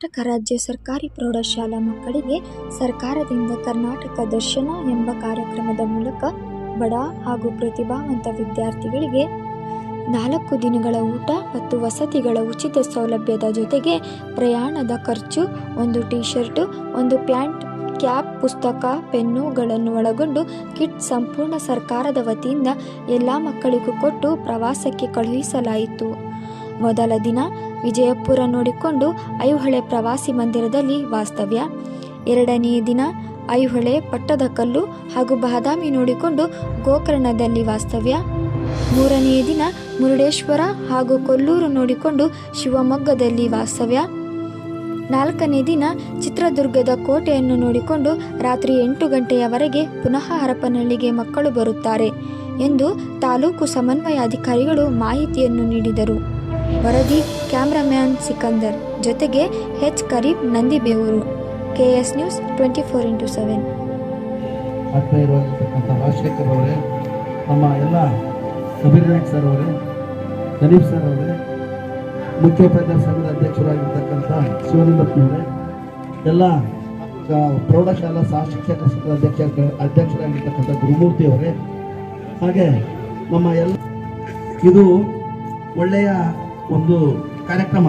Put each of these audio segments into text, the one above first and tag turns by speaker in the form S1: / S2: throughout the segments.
S1: ಕರ್ನಾಟಕ ರಾಜ್ಯ ಸರ್ಕಾರಿ ಪ್ರೌಢಶಾಲಾ ಮಕ್ಕಳಿಗೆ ಸರ್ಕಾರದಿಂದ ಕರ್ನಾಟಕ ದರ್ಶನ ಎಂಬ ಕಾರ್ಯಕ್ರಮದ ಮೂಲಕ ಬಡ ಹಾಗೂ ಪ್ರತಿಭಾವಂತ ವಿದ್ಯಾರ್ಥಿಗಳಿಗೆ ನಾಲ್ಕು ದಿನಗಳ ಊಟ ಮತ್ತು ವಸತಿಗಳ ಉಚಿತ ಸೌಲಭ್ಯದ ಜೊತೆಗೆ ಪ್ರಯಾಣದ ಖರ್ಚು, ಒಂದು ಟಿ ಶರ್ಟು ಒಂದು ಪ್ಯಾಂಟ್, ಕ್ಯಾಪ್, ಪುಸ್ತಕ, ಪೆನ್ನುಗಳನ್ನು ಒಳಗೊಂಡು ಕಿಟ್ ಸಂಪೂರ್ಣ ಸರ್ಕಾರದ ವತಿಯಿಂದ ಎಲ್ಲ ಮಕ್ಕಳಿಗೂ ಕೊಟ್ಟು ಪ್ರವಾಸಕ್ಕೆ ಕಳುಹಿಸಲಾಯಿತು. ಮೊದಲ ದಿನ ವಿಜಯಪುರ ನೋಡಿಕೊಂಡು ಐಹೊಳೆ ಪ್ರವಾಸಿ ಮಂದಿರದಲ್ಲಿ ವಾಸ್ತವ್ಯ. ಎರಡನೆಯ ದಿನ ಐಹೊಳೆ ಪಟ್ಟದಕಲ್ಲು ಹಾಗೂ ಬಾದಾಮಿ ನೋಡಿಕೊಂಡು ಗೋಕರ್ಣದಲ್ಲಿ ವಾಸ್ತವ್ಯ. ಮೂರನೆಯ ದಿನ ಮುರುಡೇಶ್ವರ ಹಾಗೂ ಕೊಲ್ಲೂರು ನೋಡಿಕೊಂಡು ಶಿವಮೊಗ್ಗದಲ್ಲಿ ವಾಸ್ತವ್ಯ. ನಾಲ್ಕನೇ ದಿನ ಚಿತ್ರದುರ್ಗದ ಕೋಟೆಯನ್ನು ನೋಡಿಕೊಂಡು ರಾತ್ರಿ ಎಂಟು ಗಂಟೆಯವರೆಗೆ ಪುನಃ ಹರಪನಹಳ್ಳಿಗೆ ಮಕ್ಕಳು ಬರುತ್ತಾರೆ ಎಂದು ತಾಲೂಕು ಸಮನ್ವಯಾಧಿಕಾರಿಗಳು ಮಾಹಿತಿಯನ್ನು ನೀಡಿದರು. ವರದಿ ಕ್ಯಾಮ್ರಾಮ್ಯಾನ್ ಸಿಕಂದರ್ ಜೊತೆಗೆ H Karim Nandibevuru. KS news twenty four into seven.
S2: ಆತ್ಮೀಯರಾಗಿರ್ತಕ್ಕಂಥ Rajashekhar ಅವರೇ, ನಮ್ಮ ಎಲ್ಲ ಕಬೀರ್ ಸರ್ ಅವರೇ ಗನೀಫ್ ಸರ್ ಅವರೇ, ಮುಖ್ಯೋಪಾಧ್ಯಾಯ ಸಂಘದ ಅಧ್ಯಕ್ಷರಾಗಿರ್ತಕ್ಕಂಥ ಶಿವಲಿಂಗಪ್ಪನವರೇ ಎಲ್ಲ ಪ್ರೌಢಶಾಲಾ ಸಹ ಶಿಕ್ಷಕ ಸಂಘದ ಅಧ್ಯಕ್ಷ, ಅಧ್ಯಕ್ಷರಾಗಿರ್ತಕ್ಕಂಥ ಗುರುಮೂರ್ತಿ ಅವರೇ, ಹಾಗೆ ನಮ್ಮ ಎಲ್ಲ, ಇದು ಒಳ್ಳೆಯ ಒಂದು ಕಾರ್ಯಕ್ರಮ.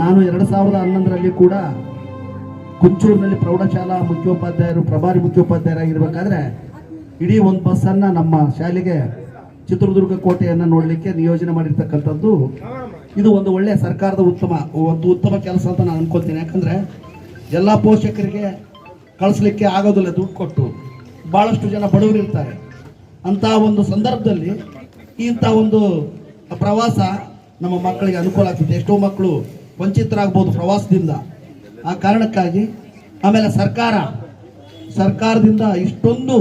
S2: ನಾನು ಎರಡು ಸಾವಿರದ ಹನ್ನೊಂದರಲ್ಲಿ ಕೂಡ ಕುಂಚೂರಿನಲ್ಲಿ ಪ್ರೌಢಶಾಲಾ ಮುಖ್ಯೋಪಾಧ್ಯಾಯರು, ಪ್ರಭಾರಿ ಮುಖ್ಯೋಪಾಧ್ಯಾಯರಾಗಿರ್ಬೇಕಾದ್ರೆ ಇಡೀ ಒಂದು ಬಸ್ಸನ್ನು ನಮ್ಮ ಶಾಲೆಗೆ ಚಿತ್ರದುರ್ಗ ಕೋಟೆಯನ್ನು ನೋಡಲಿಕ್ಕೆ ನಿಯೋಜನೆ ಮಾಡಿರ್ತಕ್ಕಂಥದ್ದು. ಇದು ಒಂದು ಒಳ್ಳೆಯ ಸರ್ಕಾರದ ಉತ್ತಮ, ಒಂದು ಉತ್ತಮ ಕೆಲಸ ಅಂತ ನಾನು ಅನ್ಕೊತೀನಿ ಯಾಕಂದರೆ ಎಲ್ಲ ಪೋಷಕರಿಗೆ ಕಳಿಸ್ಲಿಕ್ಕೆ ಆಗೋದಿಲ್ಲ ದುಡ್ಡು ಕೊಟ್ಟು. ಭಾಳಷ್ಟು ಜನ ಬಡವರಿರ್ತಾರೆ. ಅಂಥ ಒಂದು ಸಂದರ್ಭದಲ್ಲಿ ಇಂಥ ಒಂದು ಪ್ರವಾಸ ನಮ್ಮ ಮಕ್ಕಳಿಗೆ ಅನುಕೂಲ ಆಗ್ತದೆ. ಎಷ್ಟೋ ಮಕ್ಕಳು ವಂಚಿತರಾಗ್ಬೋದು ಪ್ರವಾಸದಿಂದ. ಆ ಕಾರಣಕ್ಕಾಗಿ ಆಮೇಲೆ ಸರ್ಕಾರ, ಸರ್ಕಾರದಿಂದ ಇಷ್ಟೊಂದು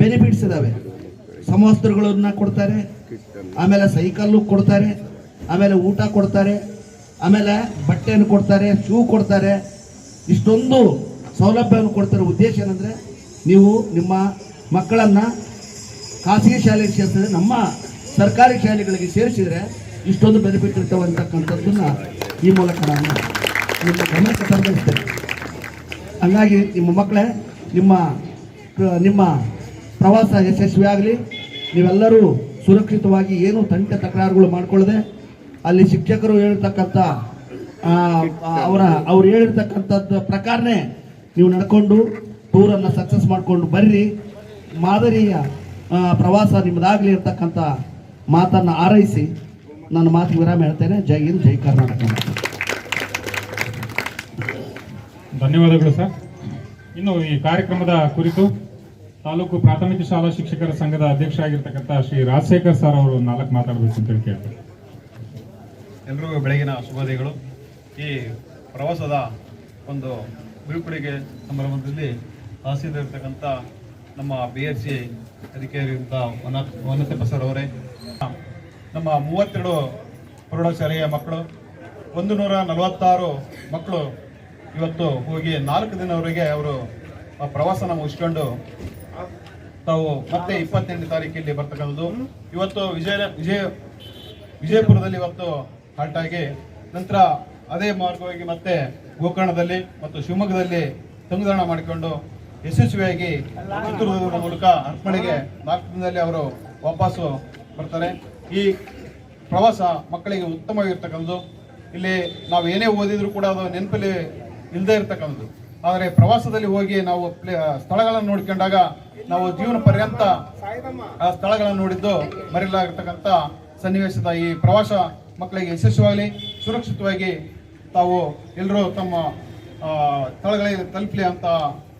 S2: ಬೆನಿಫಿಟ್ಸ್ ಇದ್ದಾವೆ ಸಮವಸ್ತ್ರಗಳನ್ನು ಕೊಡ್ತಾರೆ, ಆಮೇಲೆ ಸೈಕಲ್ಲು ಕೊಡ್ತಾರೆ, ಆಮೇಲೆ ಊಟ ಕೊಡ್ತಾರೆ, ಆಮೇಲೆ ಬಟ್ಟೆಯನ್ನು ಕೊಡ್ತಾರೆ, ಶೂ ಕೊಡ್ತಾರೆ. ಇಷ್ಟೊಂದು ಸೌಲಭ್ಯವನ್ನು ಕೊಡ್ತಾರೆ. ಉದ್ದೇಶ ಏನಂದರೆ ನೀವು ನಿಮ್ಮ ಮಕ್ಕಳನ್ನು ಖಾಸಗಿ ಶಾಲೆಗೆ ಸೇರಿಸಿದ್ರೆ, ನಮ್ಮ ಸರ್ಕಾರಿ ಶಾಲೆಗಳಿಗೆ ಸೇರಿಸಿದರೆ ಇಷ್ಟೊಂದು ಬೆನಿಫಿಟ್ ಇರ್ತವೆ ಅಂತಕ್ಕಂಥದ್ದನ್ನ ಈ ಮೂಲಕ ನಾನು ನಿಮ್ಮ ಗಮನಕ್ಕೆ ಹಂಗಾಗಿ ನಿಮ್ಮ ಮಕ್ಕಳೇ, ನಿಮ್ಮ ನಿಮ್ಮ ಪ್ರವಾಸ ಯಶಸ್ವಿಯಾಗಲಿ ನೀವೆಲ್ಲರೂ ಸುರಕ್ಷಿತವಾಗಿ ಏನು ತಂಟೆ ತಕರಾರುಗಳು ಮಾಡಿಕೊಳ್ಳದೆ, ಅಲ್ಲಿ ಶಿಕ್ಷಕರು ಹೇಳಿರ್ತಕ್ಕಂಥ ಅವರ, ಅವ್ರು ಹೇಳಿರ್ತಕ್ಕಂಥದ್ದು ಪ್ರಕಾರನೇ ನೀವು ನಡ್ಕೊಂಡು ಟೂರನ್ನು ಸಕ್ಸಸ್ ಮಾಡಿಕೊಂಡು ಬರ್ರಿ. ಮಾದರಿಯ ಪ್ರವಾಸ ನಿಮ್ಮದಾಗಲಿ ಇರ್ತಕ್ಕಂಥ ಮಾತನ್ನು ಆರೈಸಿ. ನನ್ನ ಮಾತು ವಿರಾಮ ಹೇಳ್ತೇನೆ. ಜೈ ಹಿಂದ್ ಜೈ ಕರ್ನಾಟಕ.
S3: ಧನ್ಯವಾದಗಳು ಸರ್. ಇನ್ನು ಈ ಕಾರ್ಯಕ್ರಮದ ಕುರಿತು ತಾಲೂಕು ಪ್ರಾಥಮಿಕ ಶಾಲಾ ಶಿಕ್ಷಕರ ಸಂಘದ ಅಧ್ಯಕ್ಷರಾಗಿರ್ತಕ್ಕಂಥ ಶ್ರೀ ರಾಜಶೇಖರ್ ಸರ್ ಅವರು ನಾಲ್ಕು ಮಾತಾಡಬೇಕು ಅಂತ ಹೇಳಿ ಕೇಳ್ತಾರೆ
S4: ಎಲ್ರಿಗೂ ಬೆಳಗಿನ ಶುಭೋದಯಗಳು. ಈ ಪ್ರವಾಸದ ಒಂದು ಬೀಳ್ಕೊಡುಗೆ ಸಮಾರಂಭದಲ್ಲಿ ಹಾಸಿಕೊಂಡಿರ್ತಕ್ಕಂಥ ನಮ್ಮ ಬಿ ಎಸ್ ಸಿ ಅಧಿಕಾರಿಯಿಂದ ವನತೆಪ್ಪ ಸರ್ ಅವರೇ. ನಮ್ಮ ಮೂವತ್ತೆರಡು ಪ್ರೌಢಶಾಲೆಯ ಮಕ್ಕಳು ಒಂದು ನೂರ ನಲವತ್ತಾರು ಮಕ್ಕಳು ಇವತ್ತು ಹೋಗಿ ನಾಲ್ಕು ದಿನವರೆಗೆ ಅವರು ಪ್ರವಾಸನ ಮುಗಿಸ್ಕೊಂಡು ತಾವು ಮತ್ತೆ ಇಪ್ಪತ್ತೆಂಟು ತಾರೀಕಿಲ್ಲಿ ಬರ್ತಕ್ಕಂಥದ್ದು. ಇವತ್ತು ವಿಜಯ ವಿಜಯ, ವಿಜಯಪುರದಲ್ಲಿ ಇವತ್ತು ಹಾಲ್ಟ್ ಆಗಿ ನಂತರ ಅದೇ ಮಾರ್ಗವಾಗಿ ಮತ್ತೆ ಗೋಕರ್ಣದಲ್ಲಿ ಮತ್ತು ಶಿವಮೊಗ್ಗದಲ್ಲಿ ತಂಗುದಾಣ ಮಾಡಿಕೊಂಡು ಯಶಸ್ವಿಯಾಗಿ ಚಿತ್ರದುರ್ಗದ ಮೂಲಕ ಅರ್ಪಣೆಗೆ ನಾಲ್ಕು ದಿನದಲ್ಲಿ ಅವರು ವಾಪಸ್ಸು ಬರ್ತಾರೆ. ಈ ಪ್ರವಾಸ ಮಕ್ಕಳಿಗೆ ಉತ್ತಮವಾಗಿರ್ತಕ್ಕಂಥದ್ದು ಇಲ್ಲಿ ನಾವು ಏನೇ ಓದಿದ್ರು ಕೂಡ ಅದು ನೆನಪಲ್ಲಿ ಇಲ್ಲದೇ ಇರ್ತಕ್ಕಂಥದ್ದು ಆದರೆ ಪ್ರವಾಸದಲ್ಲಿ ಹೋಗಿ ನಾವು ಸ್ಥಳಗಳನ್ನು ನೋಡ್ಕೊಂಡಾಗ ನಾವು ಜೀವನ ಪರ್ಯಂತ, ಆ, ಸ್ಥಳಗಳನ್ನು ನೋಡಿದ್ದು ಮರೆಯಲಾಗಿರ್ತಕ್ಕಂಥ ಸನ್ನಿವೇಶದ ಈ ಪ್ರವಾಸ ಮಕ್ಕಳಿಗೆ ಯಶಸ್ವಿಯಾಗಲಿ, ಸುರಕ್ಷಿತವಾಗಿ ತಾವು ಎಲ್ಲರೂ ತಮ್ಮ ಸ್ಥಳಗಳಿಗೆ ತಲುಪಲಿ ಅಂತ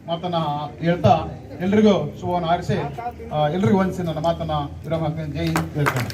S4: ಮಾತನ್ನ ಹೇಳ್ತಾ ಎಲ್ರಿಗೂ ಶುಭವನ್ನು ಆರಿಸಿ ಎಲ್ರಿಗೂ ಒಂದಿಸಿ ನನ್ನ ಮಾತನ್ನ ವಿರಾಮ ಜೈ ಹೇಳ್ತೇನೆ.